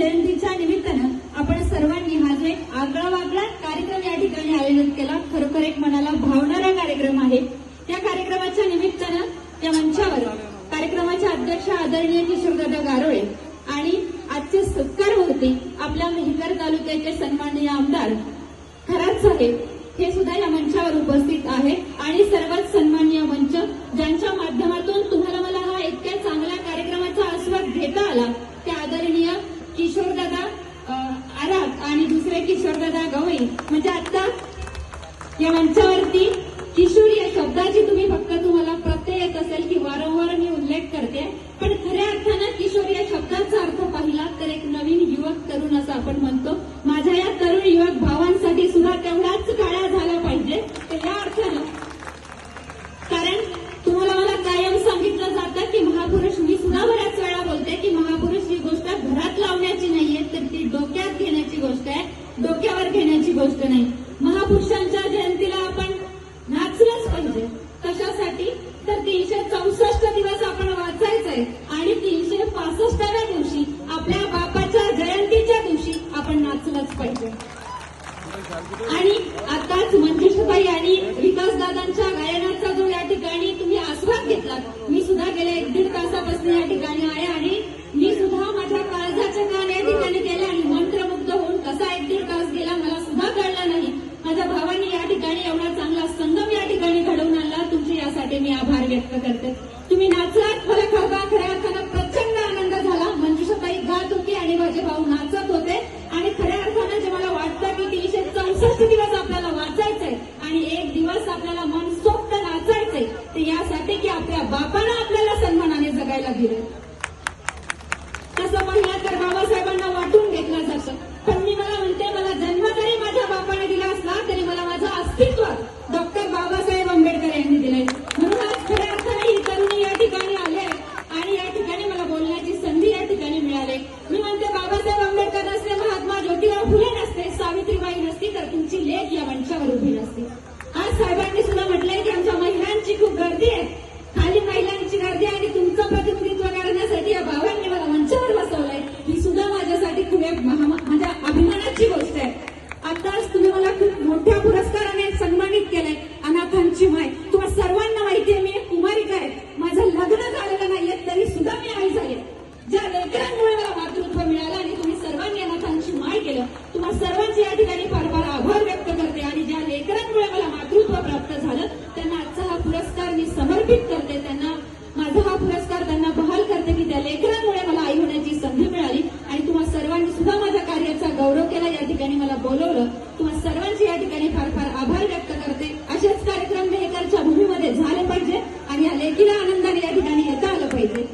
जयंतीच्या निमित्तानं आपण सर्वांनी हा जो एक आगळा वागळा कार्यक्रम या ठिकाणी आयोजित केला. खरोखर एक मनाला भावणारा कार्यक्रम आहे. या कार्यक्रमाच्या निमित्तानं या मंचावर कार्यक्रमाच्या अध्यक्ष आदरणीय किशोरदादा गारोळे आणि आजचे सत्कार होते आपल्या मेहकर तालुक्याचे सन्माननीय आमदार खरात साहेब हे सुद्धा या मंचावर उपस्थित आहे. आणि सर्वात सन्माननीय मंच ज्यांच्या माध्यमातून तुम्हाला मला हा इतक्या चांगल्या कार्यक्रमाचा आस्वाद घेता आला किशोरदादा गवई म्हणजे आता या मंचावरती किशोर या शब्दाची तुम्ही फक्त तुम्हाला प्रत्यय येत असेल की वारंवार मी उल्लेख करते. पण खऱ्या अर्थानं किशोर या शब्दाचा अर्थ पाहिला तर एक नवीन युवक तरुण असं आपण म्हणतो. माझ्या या तरुण युवक भावा सुद्धा तेवढाच काळा झाला पाहिजे तर या अर्थानं कारण तुम्हाला मला कायम सांगितलं जातं की महापुरुष मी सुद्धा बऱ्याच वेळा बोलते की महापुरुष ही गोष्ट घरात लावण्याची नाहीये तर ती डोक्यात घेण्याची गोष्ट आहे डोक्यावर घेण्याची गोष्ट नाही. व्यक्त करते. तुम्ही नाचलात मला खरबा खऱ्या अर्थानं प्रचंड आनंद झाला. मंजुषाताई गात होती आणि माझे भाऊ नाचत होते. आणि खऱ्या अर्थानं जे मला वाटतं की तीनशे चौसष्ट दिवस आपल्याला वाचायचंय आणि एक दिवस आपल्याला मन सोप्त नाचायचंय ते यासाठी की आपल्या बापानं आपल्याला सन्मानाने जगायला दिलं तसं म्हणलं तर बाबासाहेबांना वाटून घेतलं जातं पण मी मला म्हणते मला जन्म जरी माझ्या बापाने दिला असला तरी मला माझं अस्तित्व डॉक्टर बाबासाहेब आंबेडकर यांनी दिलंय म्हणून आज खऱ्या अर्थाने ही तरुणी या ठिकाणी आले आणि या ठिकाणी मला बोलण्याची संधी या ठिकाणी मिळाली मी म्हणते बाबासाहेब आंबेडकर नसते महात्मा ज्योतिराव फुले नसते सावित्रीबाई नसती तर तुमची लेख या मंचावर उभी नसती. आज साहेबांनी आपल्याला बोलवलं तुम्हा सर्वांचे या ठिकाणी फार फार आभार व्यक्त करते. असेच कार्यक्रम मेहकरच्या भूमीमध्ये झाले पाहिजे आणि या लेखीला आनंदाने या ठिकाणी येता आलं पाहिजे.